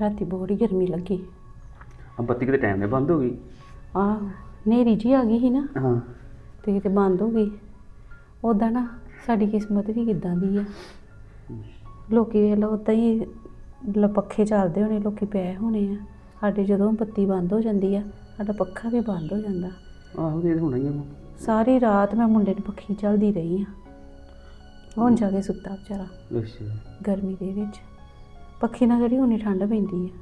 ਰਾਤੀ ਬੜੀ ਗਰਮੀ ਲੱਗੀ। ਆ ਬੱਤੀ ਕਿਤੇ ਟਾਈਮ ਨਾਲ ਬੰਦ ਹੋ ਗਈ? ਆਹ ਨੇਰੀ ਜੀ ਆ ਗਈ ਸੀ ਨਾ। ਹਾਂ। ਤੇ ਕਿਤੇ ਬੰਦ ਹੋ ਗਈ। ਉਦਾਂ ਨਾ ਸਾਡੀ ਕਿਸਮਤ ਵੀ ਕਿਦਾਂ ਦੀ ਆ। ਲੋਕੀ ਵੇਖ ਲਓ ਉਦਾਂ ਹੀ ਲ ਪੱਖੇ ਚੱਲਦੇ ਹੋਣੇ ਲੋਕੀ ਪਏ ਹੋਣੇ ਆ। ਸਾਡੇ ਜਦੋਂ ਬੱਤੀ ਬੰਦ ਹੋ ਜਾਂਦੀ ਆ ਸਾਡਾ ਪੱਖਾ ਵੀ ਬੰਦ ਹੋ ਜਾਂਦਾ। ਆਹੋ ਤੇ ਹੋਣਾ ਹੀ ਆ। ਸਾਰੀ ਰਾਤ ਮੈਂ ਮੁੰਡੇ ਨੂੰ ਪੱਖੀ ਚੱਲਦੀ ਰਹੀ ਆ। ਹੁਣ ਜਾ ਕੇ ਸੁੱਤਾ ਵਿਚਾਰਾ ਅੱਛਾ। ਗਰਮੀ ਦੇ ਵਿੱਚ। ਪੱਖੀ ਨਾਲ ਜਿਹੜੀ ਉਨੀ ਠੰਡ ਪੈਂਦੀ ਆ।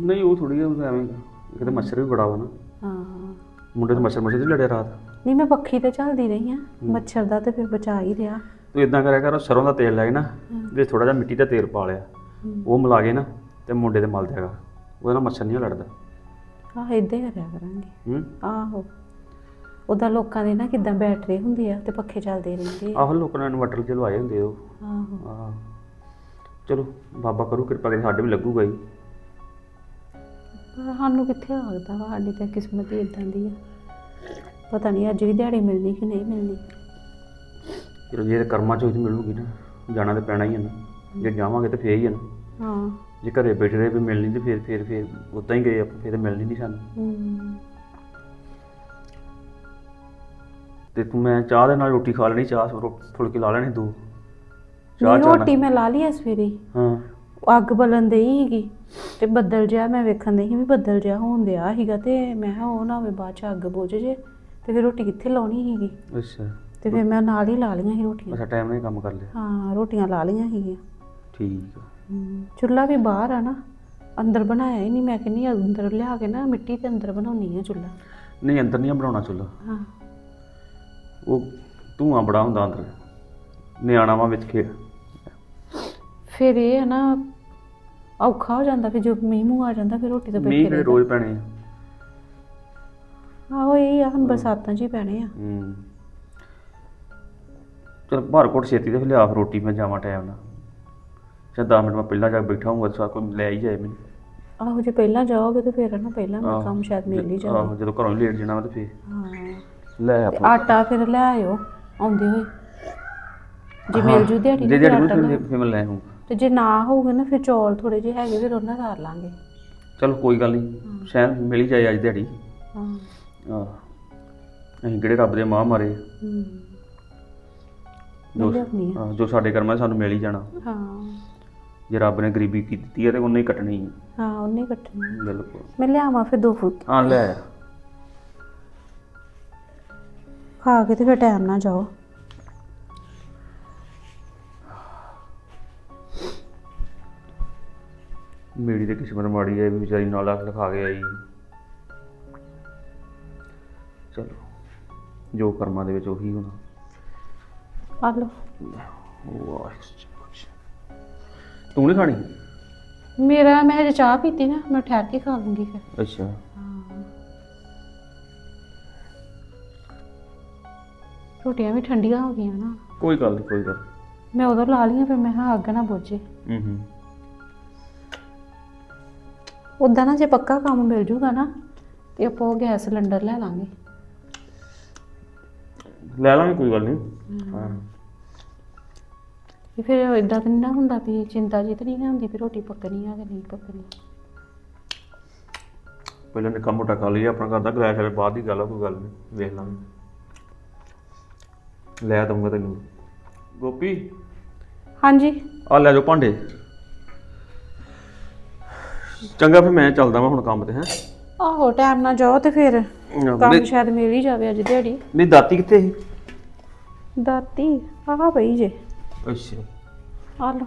ਨਹੀਂ ਉਹ ਥੋੜੀ ਜਿਹਾ ਐਵੇਂ ਕਿਤੇ ਮੱਛਰ ਵੀ ਬੜਾ ਵਾ ਨਾ। ਹਾਂ ਮੁੰਡੇ ਤੇ ਮੱਛਰ ਮੱਛਰ ਤੇ ਲੜਿਆ ਰਾਤ। ਨਹੀਂ ਮੈਂ ਪੱਖੀ ਤੇ ਚੱਲਦੀ ਰਹੀ ਆ। ਮੱਛਰ ਦਾ ਤੇ ਫਿਰ ਬਚਾ ਹੀ ਰਿਹਾ। ਤੂੰ ਇਦਾਂ ਕਰਿਆ ਕਰ ਉਹ ਸਰੋਂ ਦਾ ਤੇਲ ਲੈ ਕੇ ਨਾ। ਜੇ ਥੋੜਾ ਜਿਹਾ ਮਿੱਟੀ ਦਾ ਤੇਲ ਪਾ ਲਿਆ। ਉਹ ਮਿਲਾ ਕੇ ਨਾ ਤੇ ਮੁੰਡੇ ਤੇ ਮਲ ਕਰ ਉਹਦੇ ਨਾਲ ਮੱਛਰ ਨਹੀਂ ਲੜਦਾ। ਆਹ ਏਦਾਂ ਹੀ ਕਰਿਆ ਕਰਾਂਗੇ। ਹੂੰ। ਆਹੋ। ਉਹਦਾ ਲੋਕਾਂ ਦੇ ਨਾ ਕਿਦਾਂ ਬੈਟਰੀ ਹੁੰਦੀ ਆ ਤੇ ਪੱਖੇ ਚੱਲਦੇ ਰਹਿੰਦੇ ਆ। ਆਹੋ ਲੋਕਾਂ ਨੇ ਇਨਵਰਟਰ ਚ ਲਵਾਏ ਹੁੰਦੇ ਉਹ। ਆਹੋ। ਆਹ। ਚਲੋ ਬਾਬਾ ਕਰੂ ਕਿਰਪਾ ਕਰੇ ਸਾਡੇ ਵੀ ਲੱਗੂਗਾ ਹੀ ਪਰ ਸਾਨੂੰ ਕਿੱਥੇ ਲੱਗਦਾ ਵਾ ਸਾਡੀ ਤਾਂ ਕਿਸਮਤ ਹੀ ਇਦਾਂ ਦੀ ਆ। ਪਤਾ ਨਹੀਂ ਅੱਜ ਵੀ ਦਿਹਾੜੀ ਮਿਲਣੀ ਕਿ ਨਹੀਂ ਮਿਲਣੀ। ਚਲੋ ਜੇ ਕਰਮਾਂ ਚ ਉਹਦੀ ਮਿਲੂਗੀ ਨਾ ਜਾਣਾ ਤੇ ਪੈਣਾ ਹੀ ਹੈ ਨਾ। ਜੇ ਜਾਵਾਂਗੇ ਤੇ ਫੇਰ ਹੀ ਹੈ ਨਾ। ਹਾਂ। ਜੇ ਘਰੇ ਬੈਠੇ ਰਹੇ ਵੀ ਮਿਲਣੀ ਤੇ ਫੇਰ ਫੇਰ ਫੇਰ ਉਦਾਂ ਹੀ ਗਏ ਆਪਾਂ ਫੇਰ ਤਾਂ ਮਿਲਣੀ ਨਹੀਂ ਸਾਨੂੰ। ਹਮ। ਤੇ ਤੂੰ ਮੈਂ ਚਾਹ ਦੇ ਨਾਲ ਰੋਟੀ ਖਾ ਲੈਣੀ ਚਾਹ ਰੋ- ਫੁਲਕੇ ਲਾ ਲੈਣੇ ਦੋ। ਚਾਹ ਨਹੀਂ ਚਾਹ ਰੋਟੀ ਮੈਂ ਲਾ ਲਈ ਆ ਸਵੇਰੇ ਹੀ। ਹਾਂ ਉਹ ਅੱਗ ਬਲਣ ਦੇ ਹੀ ਸੀਗੀ ਤੇ ਬੱਦਲ ਜਿਹਾ ਮੈਂ ਵੇਖਣ ਦੇ ਸੀ ਵੀ ਬੱਦਲ ਜਿਹਾ ਹੋਣ ਦਿਆ ਸੀਗਾ ਤੇ ਮੈਂ ਕਿਹਾ ਉਹ ਨਾ ਹੋਵੇ ਬਾਅਦ ਚ ਅੱਗ ਬੁਝ ਜੇ ਤੇ ਫਿਰ ਰੋਟੀ ਕਿੱਥੇ ਲਾਉਣੀ ਸੀਗੀ? ਅੱਛਾ। ਤੇ ਫਿਰ ਮੈਂ ਨਾਲ ਹੀ ਲਾ ਲਈਆਂ ਸੀ ਰੋਟੀਆਂ। ਅੱਛਾ ਟਾਈਮ ਨਾਲ ਹੀ ਕੰਮ ਕਰ ਲਿਆ। ਹਾਂ ਰੋਟੀਆਂ ਲਾ ਲਈਆਂ ਸੀਗੀਆਂ। ਠੀਕ ਆ। ਹਮ, ਚੁੱਲ੍ਹਾ ਵੀ ਬਾਹਰ ਆ ਨਾ ਅੰਦਰ ਬਣਾਇਆ ਹੀ ਨਹੀਂ ਮੈਂ ਕਹਿੰਦੀ ਅੰਦਰ ਲਿਆ ਕੇ ਨਾ ਮਿੱਟੀ ਦੇ ਅੰਦਰ ਬਣਾਉਣੀ ਆ ਚੁੱਲ੍ਹਾ। ਨਹੀਂ ਅੰਦਰ ਨਹੀਂ ਬਣਾਉਣਾ ਚੁੱਲ੍ਹਾ। ਹਾਂ। ਉਹ ਧੂਆਂ ਬੜਾ ਹੁੰਦਾ ਅੰਦਰ। ਨਿਆਣਾ ਵਾ ਵਿੱਚ ਖੇਡ ਫਿਰ ਇਹ ਹੈ ਨਾ ਔਖਾ ਹੋ ਜਾਂਦਾ ਫਿਰ ਜੋ ਮੀਂਹ ਮੂੰਹ ਆ ਜਾਂਦਾ ਫਿਰ ਰੋਟੀ ਤੋਂ ਮੀਂਹ ਬੈਠੇ ਕਿਹੜੇ ਰੋਜ਼ ਪੈਣੇ ਆ। ਆਹੋ ਇਹ ਆ ਹੁਣ ਬਰਸਾਤਾਂ 'ਚ ਹੀ ਪੈਣੇ ਆ। ਹੂੰ। ਚਲ ਭਾਰ ਕੋਟ ਛੇਤੀ ਤੇ ਫਿਰ ਲਿਆ ਫਿਰ ਰੋਟੀ ਮੈਂ ਜਾਵਾਂ ਟਾਈਮ ਨਾਲ। ਚਾ 10 ਮਿੰਟ ਮੈਂ ਪਹਿਲਾਂ ਜਾ ਕੇ ਬੈਠਾ ਹੂੰਗਾ ਤਾਂ ਕੋਈ ਲੈ ਹੀ ਜਾਏ ਮੈਨੂੰ। ਆਹੋ ਜੇ ਪਹਿਲਾਂ ਜਾਓਗੇ ਤੇ ਫਿਰ ਨਾ ਪਹਿਲਾਂ ਮੇਰਾ ਆਹੋ। ਕੰਮ ਸ਼ਾਇਦ ਮਿਲ ਹੀ ਆਹੋ ਜਾਵੇ ਜਦੋਂ ਘਰੋਂ ਹੀ ਲੇਟ ਜਾਣਾ ਵਾ ਤੇ ਫਿਰ ਹਾਂ। ਲੈ ਤੇ ਆਪਾਂ ਆਟਾ ਫਿਰ ਲੈ ਆਇਓ ਆਉਂਦੇ ਹੋਏ। ਜੇ ਮਿਲ ਜੂ ਦਿਹਾੜੀ ਜੇ ਨਾ ਦਿਹਾੜੀ ਆਟਾ ਨੂੰ ਲੈ ਆਊਂ। ਤੇ ਜੇ ਨਾ ਹੋਊਗੇ ਨਾ ਫਿਰ ਚੌਲ ਥੋੜੇ ਜਿਹੇ ਹੈਗੇ ਫਿਰ ਉਹਨਾਂ ਧਾਰ ਲਾਂਗੇ। ਚਲ ਕੋਈ ਗੱਲ ਨਹੀਂ। ਸ਼ਾਇਦ ਮਿਲ ਹੀ ਜਾਏ ਅੱਜ ਦਿਹਾੜੀ। ਹਾਂ। ਆਹ ਅਸੀਂ ਕਿਹੜੇ ਰੱਬ ਦੇ ਮਾਂ ਮਾਰੇ ਹੂੰ। ਜੋ ਲਿਆਉਣੀ ਆ। ਆਹ, ਜੋ ਸਾਡੇ ਕਰਮਾਂ 'ਚ ਸਾਨੂੰ ਮਿਲ ਹੀ ਜਾਣਾ। ਹਾਂ। ਜੇ ਰੱਬ ਨੇ ਗਰੀਬੀ ਕੀਤੀ ਹੈ ਤੇ ਉਹਨੇ ਹੀ ਕੱਟਣੀ। ਹੈ ਹਾਂ ਉਹਨੇ ਕੱਟਣੀ ਆ। ਬਿਲਕੁਲ। ਮੈਂ ਲਿਆਵਾਂ ਫਿਰ ਦੋ ਫੁਲਕੇ ਹਾਂ ਲੈ ਆ। ਖਾ ਕੇ ਤੇ ਫਿਰ ਟਾਈਮ ਨਾਲ ਜਾਓ। ਮੇਰੀ ਤੇ ਕਿਸਮਤ ਮਾੜੀ ਹੈ ਵੀ ਵਿਚਾਰੀ ਨਾਲ ਲੱਖ ਲਿਖਾ ਕੇ ਆਈ। ਚਲੋ ਜੋ ਕਰਮਾਂ ਦੇ ਵਿੱਚ ਉਹੀ ਹੋਣਾ। ਆ ਲਓ। ਵਾਹ ਤੂੰ ਨਹੀਂ ਖਾਣੀ? ਮੇਰਾ ਮੈਂ ਹਜੇ ਚਾਹ ਪੀਤੀ ਨਾ ਮੈਂ ਠਹਿਰ ਕੇ ਖਾ ਲੂੰਗੀ ਫਿਰ। ਅੱਛਾ। ਰੋਟੀਆਂ ਵੀ ਠੰਡੀਆਂ ਹੋ ਗਈਆਂ ਨਾ। ਕੋਈ ਗੱਲ ਨਹੀਂ ਕੋਈ ਗੱਲ ਮੈਂ ਉਦੋਂ ਲਾ ਲਈਆਂ ਫਿਰ ਮੈਂ ਕਿਹਾ ਅੱਗ ਨਾ ਬੁੱਝੇ। ਹੂੰ ਹੂੰ। ਉਦਾਂ ਨਾ ਜੇ ਪੱਕਾ ਕੰਮ ਮਿਲ ਜੂਗਾ ਨਾ ਤੇ ਆਪਾਂ ਉਹ ਗੈਸ ਸਿਲੰਡਰ ਲੈ ਲਾਂਗੇ। ਲੈ ਲਾਂਗੇ ਕੋਈ ਗੱਲ ਨਹੀਂ। ਹਾਂ। ਤੇ ਫਿਰ ਇਦਾਂ ਤਾਂ ਨਹੀਂ ਨਾ ਹੁੰਦਾ ਵੀ ਚਿੰਤਾ ਜੀ ਤਾਂ ਨਹੀਂ ਨਾ ਹੁੰਦੀ ਵੀ ਰੋਟੀ ਪੱਕਣੀ ਆ ਕਿ ਨਹੀਂ ਪੱਕਣੀ। ਪਹਿਲਾਂ ਨਿੱਕਾ ਮੋਟਾ ਖਾ ਲਈਏ ਆਪਣਾ ਘਰ ਦਾ ਗਲਾਸ ਬਾਅਦ ਦੀ ਗੱਲ ਆ ਕੋਈ ਗੱਲ ਨਹੀਂ ਵੇਖ ਲਾਂਗੇ। ਲੈ ਦਊਂਗਾ ਤੈਨੂੰ। ਗੋਪੀ? ਹਾਂਜੀ। ਆ ਲੈ ਜਾਓ ਭਾਂਡੇ। ਚੰਗਾ ਫਿਰ ਮੈਂ ਚੱਲਦਾ ਵਾਂ ਹੁਣ ਕੰਮ ਤੇ ਹੈ। ਆਹੋ ਟਾਈਮ ਨਾਲ ਜਾਓ ਤੇ ਫਿਰ ਕੰਮ ਸ਼ਾਇਦ ਮਿਲ ਹੀ ਜਾਵੇ ਅੱਜ ਦਿਹਾੜੀ। ਮੇਰੀ ਦਾਤੀ ਕਿੱਥੇ ਸੀ? ਦਾਤੀ? ਆਹ ਪਈ ਜੇ। ਅੱਛਾ। ਆ ਲਓ।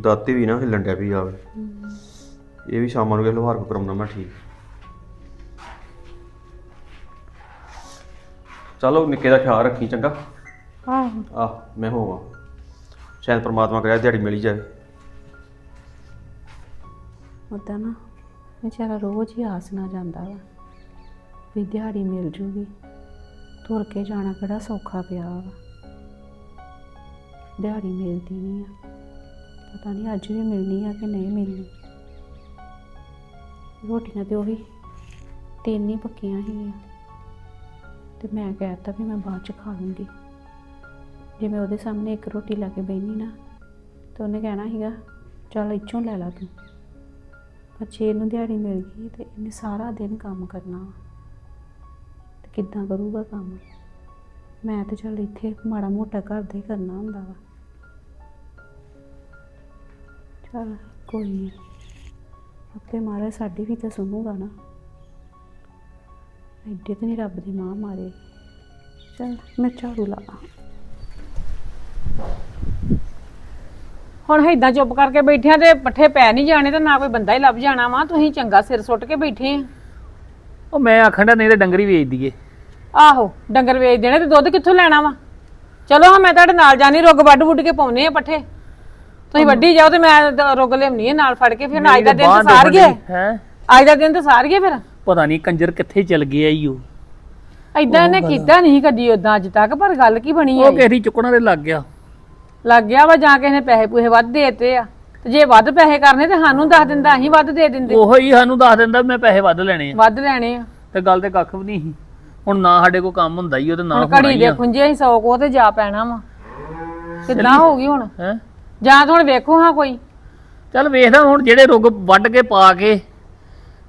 ਦਾਤੀ ਵੀ ਨਾ ਹਿੱਲਣ ਡਿਆ ਵੀ ਆਵੇ ਇਹ ਵੀ ਸ਼ਾਮਾਂ ਨੂੰ ਕਿਸੇ ਲੋਹਾਰ ਕੋ ਕਰਾਉਣਾ ਮੈਂ ਠੀਕ। ਚਲੋ ਨਿੱਕੇ ਦਾ ਖਿਆਲ ਰੱਖੀ ਚੰਗਾ। ਆਹੋ। ਆਹ ਮੈਂ ਹੋਵਾਂ ਸ਼ਾਇਦ ਪ੍ਰਮਾਤਮਾ ਕਰੇ ਦਿਹਾੜੀ ਮਿਲ ਹੀ ਜਾਵੇ। ਉਦਾਂ ਨਾ, ਵਿਚਾਰਾ ਰੋਜ਼ ਹੀ ਆਸ ਨਾ ਜਾਂਦਾ ਵਾ ਵੀ ਦਿਹਾੜੀ ਮਿਲ ਜੂਗੀ। ਤੁਰ ਕੇ ਜਾਣਾ ਕਿਹੜਾ ਸੌਖਾ ਪਿਆ ਵਾ। ਦਿਹਾੜੀ ਮਿਲਦੀ ਨਹੀਂ ਆ। ਪਤਾ ਨਹੀਂ ਅੱਜ ਵੀ ਮਿਲਣੀ ਆ ਕਿ ਨਹੀਂ ਮਿਲਣੀ। ਰੋਟੀਆਂ ਤੇ ਉਹੀ ਤਿੰਨ ਹੀ ਪੱਕੀਆਂ ਸੀਗੀਆਂ ਤੇ ਮੈਂ ਕਹਿ ਦਿੱਤਾ ਵੀ ਮੈਂ ਬਾਅਦ ਚ ਖਾ ਲੂੰਗੀ। ਜੇ ਮੈਂ ਉਹਦੇ ਸਾਹਮਣੇ ਇੱਕ ਰੋਟੀ ਲਾ ਕੇ ਬੈਣੀ ਨਾ, ਤਾਂ ਉਹਨੇ ਕਹਿਣਾ ਸੀਗਾ, ਚੱਲ ਇੱਥੋਂ ਲੈ ਲਾ ਤੂੰ। ਪਰ ਜੇ ਇਹਨੂੰ ਦਿਹਾੜੀ ਮਿਲ ਗਈ ਤੇ ਇਹਨੇ ਸਾਰਾ ਦਿਨ ਕੰਮ ਕਰਨਾ ਵਾ। ਤੇ ਕਿੱਦਾਂ ਕਰੂਗਾ ਕੰਮ? ਮੈਂ ਤੇ ਚੱਲ ਇੱਥੇ ਮਾੜਾ ਮੋਟਾ ਘਰ ਦਾ ਹੀ ਕਰਨਾ ਹੁੰਦਾ ਵਾ। ਚੱਲ ਕੋਈ ਨਹੀਂ ਆਪੇ ਮਾਰੇ ਸਾਡੀ ਵੀ ਤਾਂ ਸੁਣੂਗਾ ਨਾ। ਐਡੇ ਤੇ ਨਹੀਂ ਰੱਬ ਦੀ ਮਾਂ ਮਾਰੇ। ਚੱਲ ਮੈਂ ਝਾੜੂ ਲਾ ਹੁਣ ਏਦਾਂ ਚੁੱਪ ਕਰਕੇ ਬੈਠਿਆਂ ਤੇ ਪੱਠੇ ਪੈ ਨਹੀਂ ਜਾਣੇ ਤੇ ਨਾ ਕੋਈ ਬੰਦਾ ਹੀ ਲੱਭ ਜਾਣਾ ਵਾ ਤੁਸੀਂ ਚੰਗਾ ਸਿਰ ਸੁੱਟ ਕੇ ਬੈਠੇ ਆ। ਉਹ ਮੈਂ ਆਖਣ ਦਾ ਨਹੀਂ ਤੇ ਡੰਗਰੀ ਵੇਚ ਦਈਏ। ਆਹੋ ਡੰਗਰ ਵੇਚ ਦੇਣੇ ਤੇ ਦੁੱਧ ਕਿੱਥੋਂ ਲੈਣਾ ਵਾ? ਚਲੋ ਹਾਂ ਮੈਂ ਤੁਹਾਡੇ ਨਾਲ ਜਾਣੀ ਰੁੱਗ ਵੱਢ ਵੁੱਢ ਕੇ ਪਾਉਨੇ ਆ ਪੱਠੇ। ਤੁਸੀਂ ਵੱਢੀ ਜਾਓ ਤੇ ਮੈਂ ਦ- ਰੁੱਗ ਲਿਆਉਣੀ ਆ ਨਾਲ ਫੜ ਕੇ ਫਿਰ ਅੱਜ ਦਾ ਦਿਨ ਤੇ ਸਾਰ ਗਏ ਹੈ? ਅੱਜ ਦਾ ਦਿਨ ਤੇ ਸਾਰ ਗਏ ਫਿਰ। ਪਤਾ ਨਹੀਂ ਕੰਜਰ ਕਿੱਥੇ ਚਲ ਗਿਆ ਈ ਉਹ ਏਦਾਂ ਇਹਨੇ ਕੀਤਾ ਨਹੀਂ ਕਦੀ ਉਦਾਂ ਅੱਜ ਤੱਕ ਪਰ ਗੱਲ ਕੀ ਬਣੀ ਉਹ ਹੈ ਕਿਸੇ ਦੀ ਚੁੱਕਣਾ ਦੇ ਲੱਗ ਗਿਆ। ਲੱਗ ਗਿਆ ਵਾ ਜਾਂ ਕਿਸੇ ਨੇ ਪੈਸੇ ਪੂਸੇ ਵੱਧ ਦੇਤੇ ਆ। ਤੇ ਜੇ ਵੱਧ ਪੈਸੇ ਕਰਨੇ ਤੇ ਸਾਨੂੰ ਦੱਸ ਦਿੰਦਾ ਅਸੀਂ ਵੱਧ ਦੇ ਦਿੰਦੇ। ਉਹੋ ਹੀ ਸਾਨੂੰ ਦੱਸ ਦਿੰਦਾ ਵੀ ਮੈਂ ਪੈਸੇ ਵੱਧ ਲੈਣੇ ਆ। ਵੱਧ ਲੈਣੇ ਆ। ਤੇ ਗੱਲ ਤੇ ਕੱਖ ਵੀ ਨਹੀਂ ਸੀ। ਹੁਣ ਨਾ ਸਾਡੇ ਕੋਲ ਕੰਮ ਹੁੰਦਾ ਹੀ ਉਹ ਤੇ ਨਾ ਹੁਣ ਹੋਣਾ ਘੜੀ ਹੀ ਦੇ ਆ। ਖੁੰਝੇ ਅਸੀਂ ਸੌ ਕੋ ਤੇ ਜਾ ਪੈਣਾ ਵਾ। ਕਿੱਦਾਂ ਹੋ ਗਈ ਹੁਣ? ਹੈ? ਜਾਂ ਤਾਂ ਹੁਣ ਵੇਖੋ ਹਾਂ ਕੋਈ। ਚੱਲ ਵੇਖਦਾ ਹੁਣ ਜਿਹੜੇ ਰੁੱਗ ਵੱਢ ਕੇ ਪਾ ਕੇ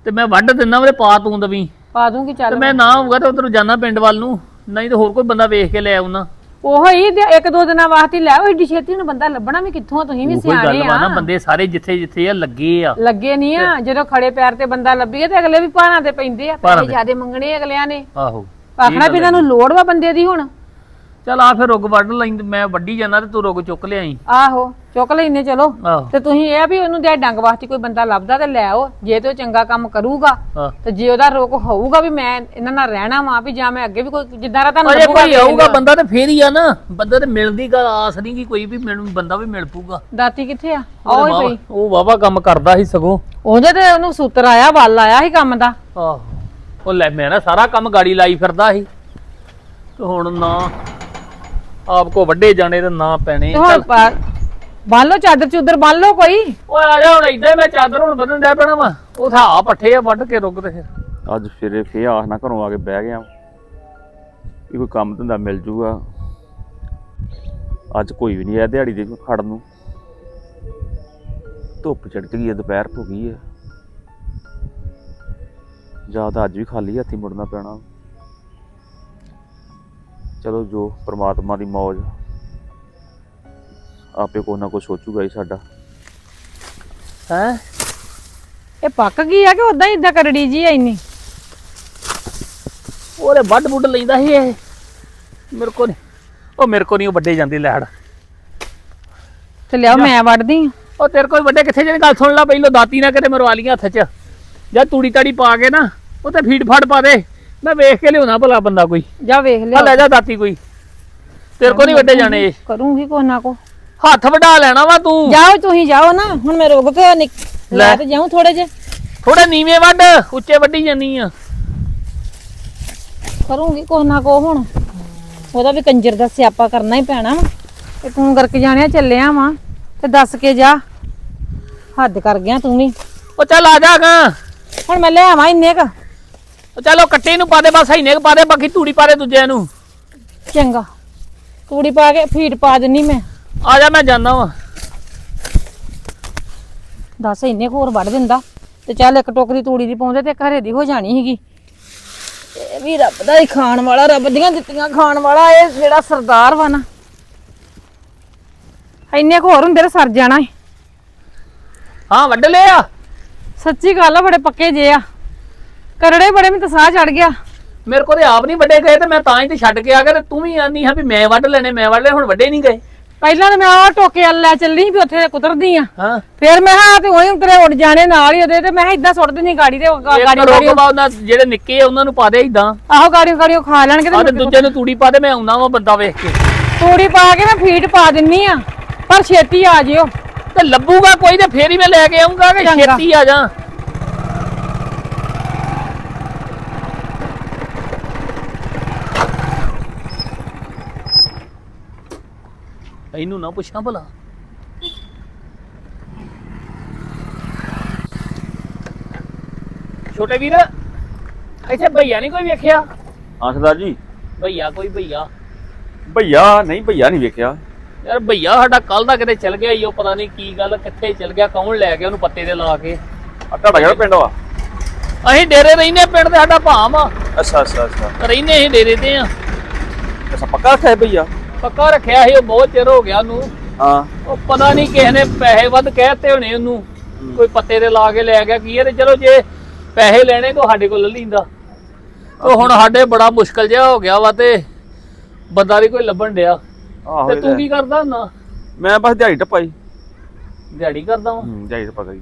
ਤੇ ਮੈਂ ਵੱਢ ਦਿੰਦਾ ਉਹਦੇ ਪਾ ਤੂੰ ਦਵੀਂ। ਪਾ ਦੂੰਗੀ ਤੇ ਚੱਲ ਮੈਂ। ਨਾ ਹੋਊਗਾ ਤੇ ਉਧਰ ਜਾਣਾ ਪਿੰਡ ਵੱਲ ਨੂੰ ਨਹੀਂ ਤੇ ਹੋਰ ਕੋਈ ਬੰਦਾ ਵੇਖ ਕੇ ਲੈ ਆਉਣਾ। ਉਹੋ ਹੀ ਇੱਕ ਦੋ ਦਿਨਾਂ ਵਾਸਤੇ ਲੈ ਉਹ ਏਡੀ ਛੇਤੀ ਨੂੰ ਬੰਦਾ ਲੱਭਣਾ ਵੀ ਕਿੱਥੋਂ ਆ, ਤੁਸੀਂ ਵੀ ਕੋਈ ਸਿਆਣੇ ਗੱਲ ਵਾ ਨਾ ਆ। ਬੰਦੇ ਸਾਰੇ ਜਿੱਥੇ ਜਿੱਥੇ ਆ ਲੱਗੇ ਆ। ਲੱਗੇ ਨਹੀਂ ਆ। ਜਦੋਂ ਖੜੇ ਪੈਰ ਤੇ ਬੰਦਾ ਲੱਭੀਏ ਤੇ ਅਗਲੇ ਵੀ ਭਾਰਾਂ ਤੇ ਪੈਂਦੇ ਆ ਭਾਰਾਂ ਪੈਸੇ ਤੇ। ਜਿਆਦੇ ਮੰਗਣੇ ਅਗਲਿਆਂ ਨੇ। ਆਹੋ ਆਖਣਾ ਵੀ ਇਹਨਾਂ ਨੂੰ ਲੋੜ ਵਾ ਬੰਦੇ ਦੀ ਹੁਣ। ਚੱਲ ਆ ਫਿਰ ਰੁੱਗ ਵੱਢ ਲਈ ਮੈਂ ਵੱਢੀ ਜਾਣਾ ਤੇ ਤੂੰ ਰੁੱਗ ਚੁੱਕ ਲਿਆਈ। ਆਹੋ। ਚੁੱਕ ਲੈਨੇ ਚਲੋ। ਆਹੋ। ਤੇ ਤੁਸੀਂ ਇਹ ਆ ਵੀ ਉਹਨੂੰ ਦੇ ਡੰਗ ਵਾਸਤੇ ਕੋਈ ਬੰਦਾ ਲੱਭਦਾ ਤੇ ਲੈ ਆਓ। ਜੇ ਤੇ ਉਹ ਚੰਗਾ ਕੰਮ ਕਰੂਗਾ ਤੇ ਜੇ ਉਹਦਾ ਰੋਕ ਹੋਊਗਾ ਵੀ ਮੈਂ ਇਹਨਾਂ ਨਾਲ ਰਹਿਣਾ ਵਾਂ ਵੀ ਜਾਂ ਮੈਂ ਅੱਗੇ ਵੀ ਕੋਈ ਜਿੱਦਾਂ ਦਾ ਤੁਹਾਨੂੰ ਅਜੇ ਲੱਗੂਗਾ ਕੋਈ ਆਊਗਾ ਬੰਦਾ ਤੇ ਫੇਰ ਹੀ ਆ ਨਾ। ਬੰਦਾ ਤੇ ਮਿਲਣ ਦੀ ਗੱਲ ਆਸ ਨਹੀਂ ਕਿ ਕੋਈ ਵੀ ਮੈਨੂੰ ਬੰਦਾ ਵੀ ਮਿਲ ਪੂਗਾ ਦਾਤੀ ਕਿੱਥੇ ਆ? ਉਹ ਆਓ ਹੀ ਪਈ ਉਹ ਵਾਵਾ ਕੰਮ ਕਰਦਾ ਸੀ ਸਗੋਂ। ਉਹਦੇ ਤੇ ਉਹਨੂੰ ਸੂਤਰ ਆਇਆ ਵੱਲ ਆਇਆ ਸੀ ਕੰਮ ਦਾ। ਆਹੋ। ਉਹ ਲੈ ਮੈਂ ਨਾ ਸਾਰਾ ਕੰਮ ਗਾੜੀ ਲਾਈ ਫਿਰਦਾ ਸੀ। ਤੇ ਹੁਣ ਨਾ ਆਪ ਕੋ ਵੱਡੇ ਜਾਣੇ ਤੇ ਨਾ ਪੈਣੇ। ਤੇ ਹੁਣ ਪਾ- ਬੰਨ ਲਓ ਚਾਦਰ ਚੁੱਦਰ ਬੰਨ ਲਓ ਕੋਈ। ਓਏ ਆ ਜਾ ਹੁਣ ਇਦਾਂ ਮੈਂ ਚਾਦਰ ਹੁਣ ਬੰਨਣ ਡਿਆ ਪੈਣਾ ਵਾ। ਉਹ ਥਾ ਆ ਪੱਠੇ ਆ ਵੱਢ ਕੇ ਰੁੱਗ ਤੇ ਫਿਰ। ਅੱਜ ਫਿਰ ਫੇ ਆਖ ਨਾ ਘਰੋਂ ਆ ਕੇ ਬਹਿ ਗਿਆ ਵੀ। ਕੋਈ ਕੰਮ ਧੰਦਾ ਮਿਲ ਜੂਗਾ। ਅੱਜ ਕੋਈ ਵੀ ਨਹੀਂ ਆਇਆ ਦਿਹਾੜੀ ਦੇ ਖੜਨ ਨੂੰ। ਧੁੱਪ ਚੜ ਗਈ ਹੈ ਦੁਪਹਿਰ ਹੋ ਗਈ ਹੈ ਜਾਂ ਤਾਂ ਅੱਜ ਵੀ ਖਾਲੀ ਹੱਥੀ ਮੁੜਨਾ ਪੈਣਾ। ਚਲੋ ਜੋ ਪ੍ਰਮਾਤਮਾ ਦੀ ਮੌਜ ਆਪੇ ਕੋਈ ਨਾ ਕੋਈ ਸੋਚੂਗਾ ਹੀ ਸਾਡਾ। ਹੈ? ਇਹ ਪੱਕ ਗਈ ਆ ਕਿ ਉਦਾਂ ਹੀ ਇਦਾਂ ਕਰੜੀ ਜੀ ਆ ਇੰਨੀ? ਉਹਦੇ ਵੱਢ ਵੁੱਢ ਲੈਂਦਾ ਸੀ ਇਹ। ਮੇਰੇ ਕੋ ਨਹੀਂ ਉਹ ਮੇਰੇ ਕੋ ਨਹੀਂ ਉਹ ਵੱਡੇ ਜਾਂਦੀ ਲੈੜ। ਤੇ ਲਿਆਓ ਮੈਂ ਵੱਢਦੀ ਆਂ। ਉਹ ਤੇਰੇ ਕੋਲ ਵੱਡੇ ਕਿੱਥੇ ਜਾਣੀ? ਗੱਲ ਸੁਣ ਲੈ ਪਹਿਲੋਂ ਦਾਤੀ ਨਾ ਕਿਤੇ ਮਰਵਾ ਲੀਆਂ ਹੱਥ 'ਚ। ਜਾਂ ਤੂੜੀ ਤਾੜੀ ਪਾ ਕੇ ਨਾ ਉਹ ਤੇ ਫੀਡ ਫੜ ਪਾ ਦੇ। ਮੈਂ ਵੇਖ ਕੇ ਲਿਆਉਣਾ ਭਲਾ ਬੰਦਾ ਕੋਈ। ਜਾ ਵੇਖ ਆ ਲਿਆ ਲੈ ਜਾ ਦਾਤੀ ਕੋਈ। ਤੇਰੇ ਕੋਲ ਨਹੀਂ ਵੱਡੇ ਜਾਣੇ ਇਹ। ਕਰੂੰਗੀ ਕੋ ਨਾ ਕੋ ਹੱਥ ਵਢਾ ਲੈਣਾ ਵਾ ਤੂੰ। ਜਾਓ ਤੁਸੀਂ ਜਾਓ ਨਾ। ਹੁਣ ਮੈਂ ਰੁਕ ਕੇ ਨਿਕ- ਲੈ। ਲੈ। ਤੇ ਜਾਉਂ ਥੋੜੇ ਜੇ ਥੋੜਾ ਨੀਵੇਂ ਵੱਢ ਉੱਚੇ ਵੱਢੀ ਜਾਨੀ ਆ। ਕਰੂੰਗੀ ਕੋ ਨਾ ਕੋ ਹੁਣ। ਉਹਦਾ ਵੀ ਕੰਜਰ ਦਾ ਸਿਆਪਾ ਕਰਨਾ ਹੀ ਪੈਣਾ। ਵਾ ਤੇ ਤੂੰ ਕਰਕੇ ਜਾਣਿਆ ਚੱਲਿਆ ਵਾ। ਤੇ ਦੱਸ ਕੇ ਜਾ। ਹੱਦ ਕਰ ਗਿਆ ਤੂੰ ਵੀ। ਉਹ ਚੱਲ ਆ ਜਾ ਗਾ। ਹੁਣ ਮੈਂ ਲੈ ਆਵਾਂ ਇੰਨੇ ਕ। ਉਹ ਚਲੋ ਕੱਟੇ ਨੂੰ ਪਾ ਦੇ ਬਸ ਇੰਨੇ ਕੁ ਪਾ ਦੇ ਬਾਕੀ ਤੂੜੀ ਪਾ ਦੇ ਦੂਜਿਆਂ ਨੂੰ। ਚੰਗਾ। ਤੂੜੀ ਪਾ ਕੇ ਫੀਡ ਪਾ ਦਿੰਨੀ ਮੈਂ। ਆ ਜਾ ਮੈਂ ਜਾਣਾ ਵਾ। ਦੱਸ ਇੰਨੇ ਹੋਰ ਵੱਢ ਦਿੰਦਾ? ਤੇ ਚੱਲ ਇੱਕ ਟੋਕਰੀ ਤੂੜੀ ਦੀ ਪਾਉਂਦੇ ਤੇ ਘਰੇ ਦੀ ਹੋ ਜਾਣੀ ਸੀਗੀ। ਇਹ ਵੀ ਰੱਬ ਦਾ ਹੀ ਖਾਣ ਵਾਲਾ ਰੱਬ ਦੀਆਂ ਦਿੱਤੀਆਂ ਖਾਣ ਵਾਲਾ ਇਹ ਜਿਹੜਾ ਸਰਦਾਰ ਵਾ ਨਾ। ਇੰਨੇ ਕੁ ਹੋਰ ਹੁੰਦੇ ਤੇ ਸਰ ਜਾਣਾ ਸੀ ਹਾਂ ਵੱਢ ਲਿਆ ਸੱਚੀ ਗੱਲ ਆ ਬੜੇ ਪੱਕੇ ਜੇ ਆ। ਕਰੜੇ ਬੜੇ ਮੈਨੂੰ ਤਾਂ ਸਾਹ ਚੜ ਗਿਆ। ਮੇਰੇ ਕੋਲ ਤੇ ਆਪ ਨਹੀਂ ਵੱਡੇ ਗਏ ਤੇ ਮੈਂ ਤਾਂ ਹੀ ਤੇ ਛੱਡ ਕੇ ਆ ਗਿਆ ਤੇ ਤੂੰ ਵੀ ਆਨੀ ਹਾਂ ਵੀ ਮੈਂ ਵੱਢ ਲੈਣੇ ਮੈਂ ਵੱਢ ਲੈ ਹੁਣ ਵੱਡੇ ਨਹੀਂ ਗਏ। ਪਹਿਲਾਂ ਤਾਂ ਮੈਂ ਉਹ ਟੋਕੇ ਵੱਲ ਲੈ ਚੱਲੀ ਵੀ ਉੱਥੇ ਕੁਤਰਦੀ ਆ। ਹਾਂ। ਫਿਰ ਮੈਂ ਹਾਂ ਤੇ ਉਹੀ ਤੇਰੇ ਉੱਡ ਜਾਣੇ ਨਾਲ ਹੀ ਉਹਦੇ ਤੇ। ਮੈਂ ਇੱਦਾਂ ਸੁੱਟ ਦਿੰਦੀ ਗਾੜੀ ਤੇ ਉਹ ਗਾ- ਇੱਕ ਗਾੜੀ ਰੋਕ ਗਾੜੀ ਬਾਅਦ ਨਾਲ ਜਿਹੜੇ ਨਿੱਕੇ ਆ ਉਹਨਾਂ ਨੂੰ ਪਾ ਦੇ ਇਦਾਂ ਆਹੋ ਗਾੜੀ ਗਾੜੀ ਉਹ ਖਾ ਲੈਣਗੇ ਤੇ ਦੂਜੇ ਨੂੰ ਤੂੜੀ ਪਾ ਦੇ ਮੈਂ ਆਉਣਾ ਵਾ ਬੰਦਾ ਵੇਖ ਕੇ। ਤੂੜੀ ਪਾ ਕੇ ਮੈਂ ਫੀਡ ਪਾ ਦਿੰਨੀ ਆ ਪਰ ਛੇਤੀ ਆ ਜਿਓ। ਤੇ ਲੱਭੂਗਾ ਕੋਈ ਤੇ ਫੇਰ ਹੀ ਮੈਂ ਲੈ ਕੇ ਆਉਂਗਾ ਕਿ ਚੰਗਾ। ਛੇਤੀ ਆ ਜਾ। ਇਹਨੂੰ ਨਾ ਪੁੱਛਾਂ ਭਲਾ। ਛੋਟੇ ਵੀਰ ਇੱਥੇ ਭਈਆ ਨਹੀਂ ਕੋਈ ਵੇਖਿਆ? ਹਾਂ ਸਰਦਾਰ ਜੀ। ਭਈਆ ਕੋਈ ਭਈਆ? ਭਈਆ ਨਹੀਂ ਭਈਆ ਨਹੀਂ ਵੇਖਿਆ। ਯਾਰ ਭਈਆ ਸਾਡਾ ਕੱਲ ਦਾ ਕਿਤੇ ਚਲ ਗਿਆ ਈ ਉਹ ਪਤਾ ਨਹੀਂ ਕੀ ਗੱਲ ਕਿੱਥੇ ਚਲ ਗਿਆ ਕੌਣ ਲੈ ਗਿਆ ਉਹਨੂੰ ਪੱਤੇ ਤੇ ਲਾ ਕੇ। ਆ ਤੁਹਾਡਾ ਕਿਹੜਾ ਪਿੰਡ ਵਾ? ਅਸੀਂ ਡੇਰੇ ਰਹਿੰਦੇ ਪਿੰਡ ਦੇ ਸਾਡਾ ਭਾਮ ਆ। ਅੱਛਾ ਅੱਛਾ ਅੱਛਾ। ਰਹਿੰਦੇ ਅਸੀਂ ਡੇਰੇ ਤੇ ਆ। ਅੱਛਾ ਪੱਕਾ ਰੱਖਿਆ ਹੈ ਭਈਆ? ਪੱਕਾ ਰੱਖਿਆ ਸੀ ਉਹ ਬਹੁਤ ਚਿਰ ਹੋ ਗਿਆ ਉਹਨੂੰ। ਹਾਂ। ਉਹ ਪਤਾ ਨਹੀਂ ਕਿਸ ਨੇ ਪੈਸੇ ਵੱਧ ਕਹਿਤੇ ਹੋਣੇ ਉਹਨੂੰ। ਕੋਈ ਪੱਤੇ ਤੇ ਲਾ ਕੇ ਲੈ ਗਿਆ ਕੀ ਹੈ ਤੇ ਚਲੋ ਜੇ ਪੈਸੇ ਲੈਣੇ ਕੋ ਸਾਡੇ ਕੋਲ ਲਿੰਦਾ। ਉਹ ਹੁਣ ਸਾਡੇ ਬੜਾ ਮੁਸ਼ਕਲ ਜਿਹਾ ਹੋ ਗਿਆ ਵਾ ਤੇ ਬੰਦਾ ਨਹੀਂ ਕੋਈ ਲੱਭਣ ਡਿਆ। ਆਹੋ ਤੇ ਇਹ ਤੂੰ ਤਾਂ ਕੀ ਕਰਦਾ ਹੁੰਦਾ? ਮੈਂ ਬਸ ਦਿਹਾੜੀ ਟਪਾਈ ਦਿਹਾੜੀ ਕਰਦਾ ਵਾਂ? ਹੂੰ ਦਿਹਾੜੀ ਟਪਾ ਗਈ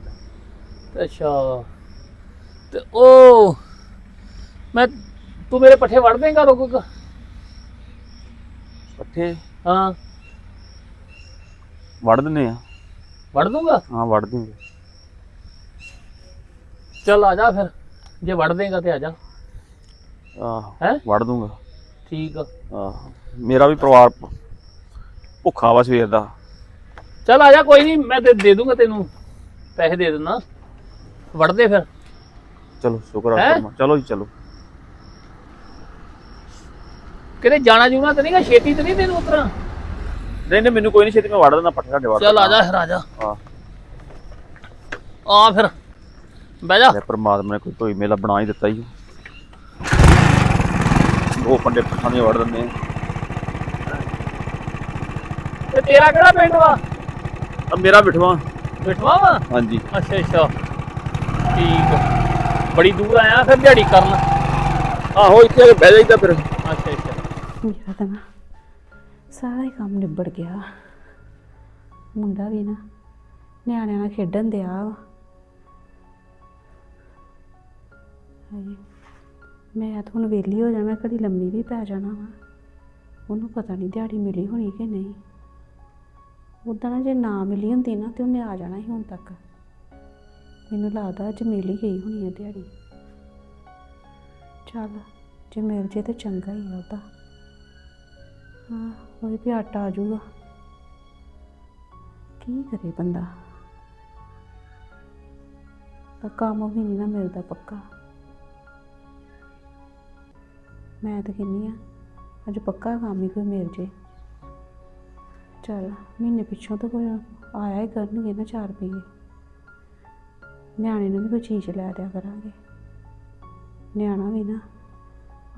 ਅੱਛਾ। ਤੇ ਉਹ ਮੈਂ ਤੂੰ ਮੇਰੇ ਪੱਠੇ ਵੜ ਦੇਂਗਾ ਰੁਕ ਪੱਠੇ ਹਾਂ। ਵੜ ਦਿੰਨੇ ਆ। ਵੜ ਦੂੰਗਾ? ਹਾਂ ਵੜ ਦੂੰਗੇ ਚੱਲ ਆ ਜਾ ਫਿਰ। ਜੇ ਵੜ ਦੇਂਗਾ ਤੇ ਆ ਜਾ। ਆਹ ਹੈ? ਵੜ ਦੂੰਗਾ। ਠੀਕ ਆ। ਆਹ ਮੇਰਾ ਵੀ ਪਰਿਵਾਰ ਭੁੱਖਾ ਵਾ ਸਵੇਰ ਦਾ। ਚੱਲ ਆ ਜਾ ਕੋਈ ਨਹੀਂ ਮੈਂ ਤੇ ਦੇ ਦੂੰਗਾ ਤੈਨੂੰ। ਪੈਸੇ ਦੇ ਦਿੰਦਾ। ਵੜ ਦੇ ਫਿਰ। ਚਲੋ ਸ਼ੁਕਰ ਆ ਹੈਂ? ਚਲੋ ਜੀ ਚਲੋ। ਕਿਤੇ ਜਾਣਾ ਜੂਣਾ ਤੇ ਨਹੀਂਗਾ ਛੇਤੀ ਤੇ ਨਹੀਂ ਤੈਨੂੰ ਉਤਰਾ। ਨਹੀਂ ਨਹੀਂ ਮੈਨੂੰ ਕੋਈ ਨਹੀਂ ਛੇਤੀ ਮੈਂ ਵੜ ਦਿੰਦਾ ਪੱਠੇ ਤੁਹਾਡੇ ਵੜ ਚੱਲ ਆ ਜਾ ਫਿਰ ਆ ਜਾ। ਹਾਂ। ਆ ਫਿਰ ਬਹਿ ਜਾ। ਲੈ ਪਰਮਾਤਮਾ ਨੇ ਕੋਈ ਕੋਈ ਮੇਲਾ ਬਣਾ ਹੀ ਦਿੱਤਾ ਹੀ ਉਹ ਪੰਡੇ ਪੱਠਾਂ ਦੇ ਵੜ ਦਿੰਦੇ ਆ। ਤੇ ਤੇਰਾ ਕਿਹੜਾ ਪਿੰਡ ਵਾ? ਆ ਮੇਰਾ ਬਿਠਵਾ। ਬਿਠਵਾ ਵਾ? ਹਾਂਜੀ। ਅੱਛਾ ਅੱਛਾ। ਠੀਕ ਆ। ਬੜੀ ਦੂਰ ਆਇਆ ਫਿਰ ਦਿਹਾੜੀ ਕਰਨ। ਆਹੋ ਇੱਥੇ ਆ ਕੇ ਬਹਿ ਜਾਈਦਾ ਫਿਰ। ਅੱਛਾ ਅੱਛਾ। ਮੇਰਾ ਤਾਂ ਨਾ, ਸਾਰਾ ਹੀ ਕੰਮ ਨਿਬੜ ਗਿਆ। ਮੁੰਡਾ ਵੀ ਨਾ ਨਿਆਣਿਆਂ ਨਾਲ ਖੇਡਣ ਦਿਆ ਵਾ। ਹਾਏ, ਮੈਂ ਤਾਂ ਹੁਣ ਵਿਹਲੀ ਹੋ ਜਾਣਾ ਘੜੀ ਲੰਮੀ ਵੀ ਪੈ ਜਾਣਾ ਵਾ। ਉਹਨੂੰ ਪਤਾ ਨਹੀਂ ਦਿਹਾੜੀ ਮਿਲੀ ਹੋਣੀ ਕਿ ਨਹੀਂ। ਉਦਾਂ ਨਾ ਜੇ ਨਾ ਮਿਲੀ ਹੁੰਦੀ ਨਾ, ਤੇ ਉਹਨੇ ਆ ਜਾਣਾ ਸੀ ਹੁਣ ਤੱਕ। ਮੈਨੂੰ ਲੱਗਦਾ ਅੱਜ ਮਿਲ ਹੀ ਗਈ ਹੋਣੀ ਹੈ ਦਿਹਾੜੀ। ਚੱਲ, ਜੇ ਮਿਲ ਜੇ ਤੇ ਚੰਗਾ ਹੀ ਆ ਉਹਦਾ। ਹਾਂ ਉਹਦੇ ਵੀ ਆਟਾ ਆ ਜਾਊਗਾ। ਕੀ ਕਰੇ ਬੰਦਾ? ਤਾਂ ਕੰਮ ਵੀ ਨਹੀਂ ਨਾ ਮਿਲਦਾ ਪੱਕਾ। ਮੈਂ ਤਾਂ ਕਹਿੰਦੀ ਆ ਅੱਜ ਪੱਕਾ ਕੰਮ ਹੀ ਕੋਈ ਮਿਲ ਜੇ। ਚਲ, ਮਹੀਨੇ ਪਿੱਛੋਂ ਤਾਂ ਕੋਈ ਆਇਆ ਹੀ ਕਰਨਗੇ ਨਾ 4 ਰੁਪਏ ਨਿਆਣੇ ਨੂੰ ਵੀ ਕੋਈ ਚੀਜ਼ ਲੈ ਦਿਆ ਕਰਾਂਗੇ। ਨਿਆਣਾ ਵੀ ਨਾ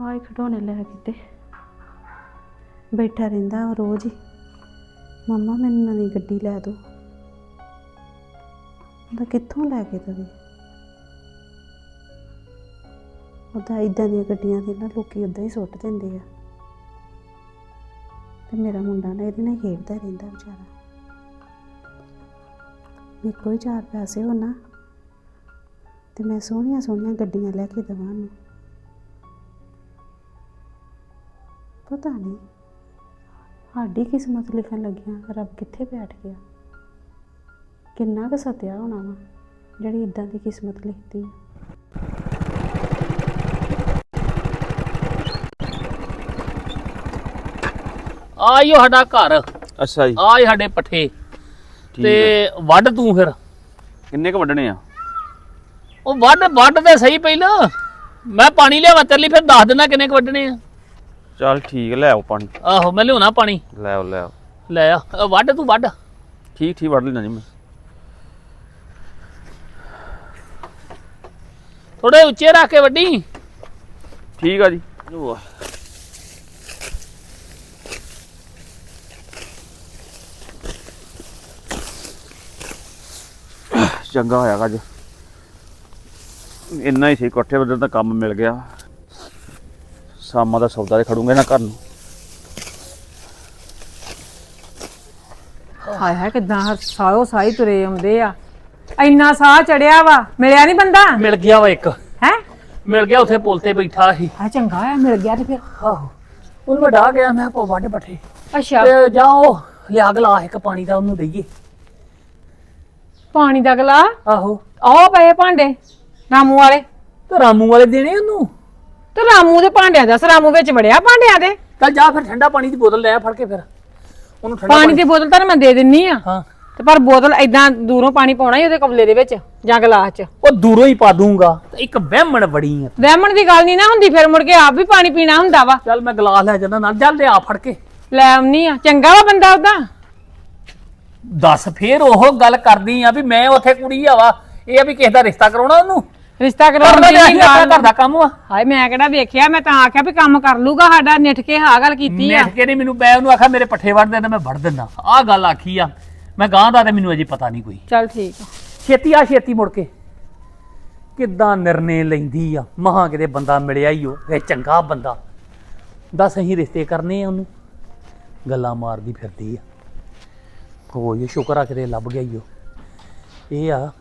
ਆਏ ਖਿਡੌਣੇ ਲੈ ਕੇ ਤੇ। ਬੈਠਾ ਰਹਿੰਦਾ ਉਹ ਰੋਜ਼ ਹੀ। ਮੰਮਾ, ਮੈਨੂੰ ਨਵੀਂ ਗੱਡੀ ਲੈ ਦਿਓ। ਉਹਦਾ ਕਿੱਥੋਂ ਲੈ ਕੇ ਦਵੇ? ਉਹਦਾ ਇਦਾਂ ਦੀਆਂ ਗੱਡੀਆਂ ਤੇ ਨਾ ਲੋਕੀ ਉਦਾਂ ਹੀ ਸੁੱਟ ਦਿੰਦੇ ਆ। ਤੇ ਮੇਰਾ ਮੁੰਡਾ ਨਾ ਇਹਦੇ ਨਾਲ ਖੇਡਦਾ ਰਹਿੰਦਾ ਵਿਚਾਰਾ। ਮੇਰੇ ਕੋਈ ਚਾਰ ਪੈਸੇ ਹੋ ਨਾ, ਤੇ ਮੈਂ ਸੋਹਣੀਆਂ ਸੋਹਣੀਆਂ ਗੱਡੀਆਂ ਲੈ ਕੇ ਦੇਵਾਂ ਨੂੰ ਪਤਾ ਨਹੀਂ। ਸਾਡੀ ਕਿਸਮਤ ਲਿਖਣ ਲੱਗਿਆ ਰੱਬ ਕਿੱਥੇ ਬੈਠ ਗਿਆ? ਕਿੰਨਾ ਕੁ ਸਤਿਆ ਹੋਣਾ ਵਾ ਜਿਹੜੀ ਇਦਾਂ ਦੀ ਕਿਸਮਤ ਲਿਖਦੀ ਆ। ਆ ਈ ਓ ਸਾਡਾ ਘਰ। ਅੱਛਾ ਜੀ। ਆ ਈ ਸਾਡੇ ਪੱਠੇ। ਠੀਕ ਤੇ ਹੈ ਵੱਢ ਤੂੰ ਫਿਰ। ਕਿੰਨੇ ਕ ਵੱਢਣੇ ਆ? ਉਹ ਵੱਢ ਵੱਢ ਤੇ ਸਹੀ ਪਹਿਲਾਂ। ਮੈਂ ਪਾਣੀ ਲਿਆਵਾਂ ਤੇਰੇ ਲਈ ਫਿਰ ਦੱਸ ਦਿਨਾ ਕਿੰਨੇ ਕੁ ਵੱਢਣੇ ਆ। ਚੱਲ ਠੀਕ ਲੈ ਆਓ ਪਾਣੀ। ਆਹੋ ਮੈਂ ਲਿਆਉਣਾ ਪਾਣੀ। ਲੈ ਆਓ ਲੈ ਆਓ। ਲੈ ਆ। ਅ, ਵੱਢ ਤੂੰ ਵੱਢ। ਠੀਕ ਠੀਕ ਵੱਢ ਲੈਣਾ ਜੀ ਮੈਂ। ਥੋੜੇ ਉੱਚੇ ਰੱਖ ਕੇ ਵੱਢੀ। ਠੀਕ ਆ ਜੀ। ਚੰਗਾ ਹੋਇਆ ਅੱਜ। ਇੰਨਾ ਹੀ ਸੀ ਇਕੱਠੇ ਬੰਦੇ ਦਾ ਕੰਮ ਮਿਲ ਗਿਆ। ਸ਼ਾਮਾਂ ਦਾ ਸੌਦਾ ਤੇ ਖੜੂਗੇ ਨਾ ਘਰ ਨੂੰ। ਹਾਏ ਹਾਏ ਕਿਦਾਂ ਸਾਓ ਸਾਈ ਤੁਰੇ ਆਉਂਦੇ ਆ। ਇੰਨਾ ਸਾਹ ਚੜਿਆ ਵਾ ਮਿਲਿਆ ਨਹੀਂ ਬੰਦਾ? ਮਿਲ ਗਿਆ ਵਾ ਇੱਕ। ਹੈ? ਮਿਲ ਗਿਆ ਉੱਥੇ ਪੁਲ ਤੇ ਬੈਠਾ ਸੀ। ਆ ਚੰਗਾ ਆ ਮਿਲ ਗਿਆ ਤੇ ਫਿਰ। ਆਹੋ। ਉਹਨੂੰ ਮੈਂ ਡਾਹ ਗਿਆ ਮੈਂ ਪੋ ਵੱਢ ਪੱਠੇ। ਅੱਛਾ। ਤੇ ਜਾਓ ਲਿਆ ਗਲਾ ਇੱਕ ਪਾਣੀ ਦਾ ਉਹਨੂੰ ਦਈਏ। ਪਾਣੀ ਦਾ ਗਲਾ ਆਹੋ। ਆਹ ਪਏ ਭਾਂਡੇ ਰਾਮੂ ਵਾਲੇ। ਤੇ ਰਾਮੂ ਵਾਲੇ ਦੇਣੇ ਉਹਨੂੰ? ਤੇ ਰਾਮੂ ਦੇ ਭਾਂਡਿਆਂ ਦਾ ਰਾਮੂ ਵਿੱਚ ਵੜਿਆ ਭਾਂਡਿਆਂ ਦੇ? ਚੱਲ ਜਾ ਫਿਰ ਠੰਡਾ ਪਾਣੀ ਦੀ ਬੋਤਲ ਲੈ ਆ ਫੜ ਕੇ ਫਿਰ। ਉਹਨੂੰ ਠੰਡਾ ਪਾਣੀ ਦੀ ਬੋਤਲ ਤਾਂ ਮੈਂ ਦੇ ਦਿੰਨੀ ਆ। ਹਾਂ। ਤੇ ਪਰ ਬੋਤਲ ਐਦਾਂ ਦੂਰੋਂ ਪਾਣੀ ਪਾਉਣਾ ਹੀ ਉਹਦੇ ਕਬਲੇ ਦੇ ਵਿੱਚ ਜਾਂ ਗਲਾਸ 'ਚ। ਉਹ ਦੂਰੋਂ ਹੀ ਪਾ ਦੂੰਗਾ ਤੇ ਇੱਕ ਵਹਿਮਣ ਬੜੀ ਆ। ਵਹਿਮਣ ਦੀ ਗੱਲ ਨਹੀਂ ਨਾ ਹੁੰਦੀ ਫਿਰ ਮੁੜ ਕੇ ਆਪ ਵੀ ਪਾਣੀ ਪੀਣਾ ਹੁੰਦਾ ਵਾ। ਚੱਲ ਮੈਂ ਗਲਾਸ ਲੈ ਜਾਂਦਾ ਨਾਲ ਚੱਲ ਲਿਆ ਫੜ ਕੇ। ਲੈ ਆਉਣੀ ਆ। ਚੰਗਾ ਵਾ ਬੰਦਾ ਉਹਦਾ? ਦੱਸ ਫੇਰ ਉਹ ਗੱਲ ਕਰਦੀ ਆ ਵੀ ਮੈਂ ਉੱਥੇ ਕੁੜੀ ਆ ਵਾ ਇਹ ਆ ਵੀ ਕਿਸੇ ਦਾ ਰਿਸ਼ਤਾ ਕਰਾਉਣਾ ਉਹਨੂੰ? ਰਿਸ਼ਤਾ ਕਰਾਉਣ ਕਰਨਾ ਦੀ ਤੇ ਨਹੀਂ ਗੱਲ ਘਰ ਦਾ ਕੰਮ ਆ। ਹਾਏ ਮੈਂ ਕਿਹੜਾ ਵੇਖਿਆ ਮੈਂ ਤਾਂ ਆਖਿਆ ਵੀ ਕੰਮ ਕਰ ਲੂਗਾ ਸਾਡਾ ਨਿਠ ਕੇ ਹਾਂ ਗੱਲ ਕੀਤੀ ਆ। ਮੈਂ ਕਿ ਨਹੀਂ ਮੈਨੂੰ ਮੈਂ ਉਹਨੂੰ ਆਖਿਆ ਮੇਰੇ ਪੱਠੇ ਵੜ ਦੇਣਾ ਮੈਂ ਵੜ ਦਿੰਦਾ। ਆਹ ਗੱਲ ਆਖੀ ਆ। ਮੈਂ ਗਾਂ ਦਾ ਤੇ ਮੈਨੂੰ ਅਜੇ ਪਤਾ ਨਹੀਂ ਕੋਈ। ਚੱਲ ਠੀਕ ਆ। ਛੇਤੀ ਆ ਛੇਤੀ ਮੁੜ ਕੇ। ਕਿੱਦਾਂ ਨਿਰਣੇ ਲੈਂਦੀ ਆ? ਮਹਾ ਕਿਤੇ ਬੰਦਾ ਮਿਲਿਆ ਹੀ ਉਹ ਇਹ ਚੰਗਾ ਬੰਦਾ। ਦੱਸ ਅਸੀਂ ਰਿਸ਼ਤੇ ਕਰਨੇ ਆ ਉਹਨੂੰ। ਗੱਲਾਂ ਮਾਰਦੀ ਫਿਰਦੀ ਆ। ਹੋ ਇਹ ਸ਼ੁਕਰ ਆ ਕਿਤੇ ਲੱਭ ਗਿਆ ਹੀ ਉਹ। ਇਹ ਆ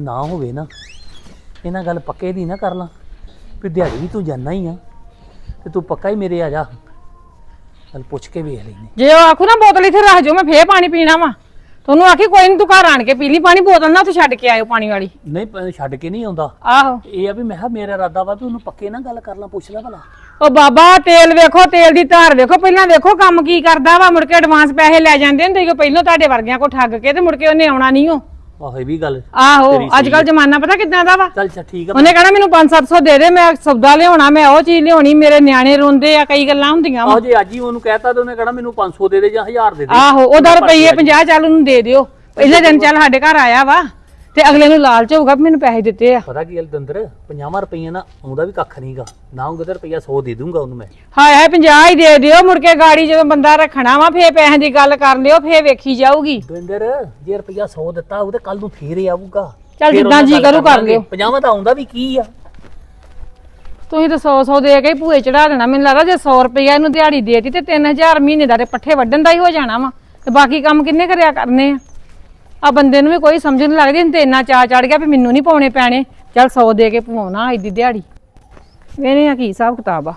ਨਾ ਹੋਵੇ ਨਾ। ਇਹਨਾਂ ਗੱਲ ਪੱਕੇ ਦੀ ਨਾ ਕਰ ਲਾਂ ਵੀ ਦਿਹਾੜੀ ਵੀ ਤੂੰ ਜਾਣਾ ਹੀ ਆ ਤੇ ਤੂੰ ਪੱਕਾ ਹੀ ਮੇਰੇ ਆ ਜਾ। ਚੱਲ ਪੁੱਛ ਕੇ ਵੇਖ ਲੈਨੇ ਜੇ ਉਹ ਆਖੂ ਨਾ ਬੋਤਲ ਇੱਥੇ ਰੱਖ ਜਾਓ ਮੈਂ ਫੇਰ ਪਾਣੀ ਪੀਣਾ ਵਾ। ਤੁਹਾਨੂੰ ਆਖੀ ਕੋਈ ਨਹੀਂ ਤੂੰ ਘਰ ਆਣ ਕੇ ਪੀ ਲਈ ਪਾਣੀ ਬੋਤਲ ਨਾ ਉੱਥੇ ਛੱਡ ਕੇ ਆਇਓ ਪਾਣੀ ਵਾਲੀ। ਨਹੀਂ ਪ- ਛੱਡ ਕੇ ਨਹੀਂ ਆਉਂਦਾ। ਆਹੋ। ਇਹ ਆ ਵੀ ਮੈਂ ਕਿਹਾ ਮੇਰਾ ਇਰਾਦਾ ਵਾ ਤੂੰ ਉਹਨੂੰ ਪੱਕੇ ਨਾ ਗੱਲ ਕਰ ਲਾਂ ਪੁੱਛ ਲੈ ਭਲਾ। ਉਹ ਬਾਬਾ ਤੇਲ ਵੇਖੋ ਤੇਲ ਦੀ ਧਾਰ ਵੇਖੋ ਪਹਿਲਾਂ ਵੇਖੋ ਕੰਮ ਕੀ ਕਰਦਾ ਵਾ ਮੁੜ ਕੇ ਐਡਵਾਂਸ ਪੈਸੇ ਲੈ ਜਾਂਦੇ ਹੁੰਦੇ ਕਿ ਪਹਿਲਾਂ ਤੁਹਾਡੇ ਵਰਗਿਆਂ ਕੋ ਠੱਗ ਕੇ ਤੇ ਮੁੜ ਕੇ ਉਹਨੇ ਆਉਣਾ ਨਹੀਂ ਉਹ। ਆਹੋ ਇਹ ਵੀ ਗੱਲ ਆਹੋ ਤੇਰੀ ਅੱਜ ਕੱਲ ਜ਼ਮਾਨਾ ਪਤਾ ਕਿਦਾਂ ਦਾ ਵਾ? ਚੱਲ ਚੱਲ ਠੀਕ ਆ ਉਹਨੇ ਕਹਿਣਾ ਮੈਨੂੰ 5-700 ਦੇ ਦੇ ਮੈਂ ਸੌਦਾ ਲਿਆਉਣਾ ਮੈਂ ਉਹ ਚੀਜ਼ ਲਿਆਉਣੀ ਮੇਰੇ ਨਿਆਣੇ ਰੋਂਦੇ ਆ ਕਈ ਗੱਲਾਂ ਹੁੰਦੀਆਂ ਵਾ। ਆਹੋ ਜੇ ਅੱਜ ਹੀ ਉਹਨੂੰ ਕਹਿਤਾ ਤੇ ਉਹਨੇ ਕਹਣਾ ਮੈਨੂੰ 500 ਦੇ ਦੇ ਜਾਂ 1000 ਦੇ ਦੇ। ਆਹੋ ਉਹਦਾ ਰੁਪਈਏ 50 ਚੱਲ ਉਹਨੂੰ ਦੇ ਦਿਓ। ਪਹਿਲੇ ਦਿਨ ਚੱਲ ਸਾਡੇ ਘਰ ਆਇਆ ਵਾ। ਤੇ ਅਗਲੇ ਨੂੰ ਲਾਲਚ ਹੋਊਗਾ ਵੀ ਮੈਨੂੰ ਪੈਸੇ ਦਿੱਤੇ ਆ। ਪਤਾ ਕੀ ਗੱਲ ਦੰਦਰ 50 ਰੁਪਈਆ ਨਾ ਆਉਂਦਾ ਵੀ ਕੱਖ ਨਹੀਂਗਾ ਨਾ ਹੋਊਗਾ ਤੇ ਰੁਪਈਆ 100 ਦੇ ਦੂੰਗਾ ਉਹਨੂੰ ਮੈਂ। ਹਾਏ ਹਾਏ 50 ਹੀ ਦੇ ਦਿਓ ਮੁੜ ਕੇ ਗਾੜੀ ਜਦੋਂ ਬੰਦਾ ਰੱਖਣਾ ਵਾ ਫੇਰ ਪੈਸਿਆਂ ਦੀ ਗੱਲ ਕਰ ਲਿਓ ਫੇਰ ਵੇਖੀ ਜਾਊਗੀ। ਦਵਿੰਦਰ ਜੇ ਰੁਪਈਆ 100 ਦਿੱਤਾ ਉਹ ਤੇ ਕੱਲ ਨੂੰ ਫੇਰ ਹੀ ਆਊਗਾ। ਚੱਲ ਫੇਰ ਜਿੱਦਾਂ ਉਹਨਾਂ ਜੀ ਗੱਲ ਕਰੂ ਕਰ। ਲਿਓ। 50 ਤਾਂ ਆਉਂਦਾ ਵੀ ਕੀ ਆ? ਤੁਸੀਂ ਤਾਂ 100 100 ਦੇ ਕੇ ਹੀ ਭੂਏ ਚੜਾ ਦੇਣਾ ਮੈਨੂੰ ਲੱਗਦਾ ਜੇ 100 ਰੁਪਈਆ ਇਹਨੂੰ ਦਿਹਾੜੀ ਦੇਤੀ ਤੇ 3000 ਮਹੀਨੇ ਦਾ ਤੇ ਪੱਠੇ ਵੱਢਣ ਦਾ ਹੀ ਹੋ ਜਾਣਾ ਵਾ। ਤੇ ਬਾਕੀ ਕੰਮ ਕਿੰਨੇ ਕਰਿਆ ਕਰਨੇ ਆ? ਆ ਬੰਦੇ ਨੂੰ ਵੀ ਕੋਈ ਸਮਝ ਨਹੀਂ ਲੱਗਦੀ ਇਹਨੂੰ ਤੇ ਇੰਨਾ ਚਾ ਚੜ ਗਿਆ ਵੀ ਮੈਨੂੰ ਨਹੀਂ ਪਾਉਣੇ ਪੈਣੇ। ਚੱਲ 100 ਦੇ ਕੇ ਪਵਾਉਣਾ ਐਡੀ ਦਿਹਾੜੀ। ਵੇਨੇ ਆ ਕੀ ਹਿਸਾਬ ਕਿਤਾਬ ਆ।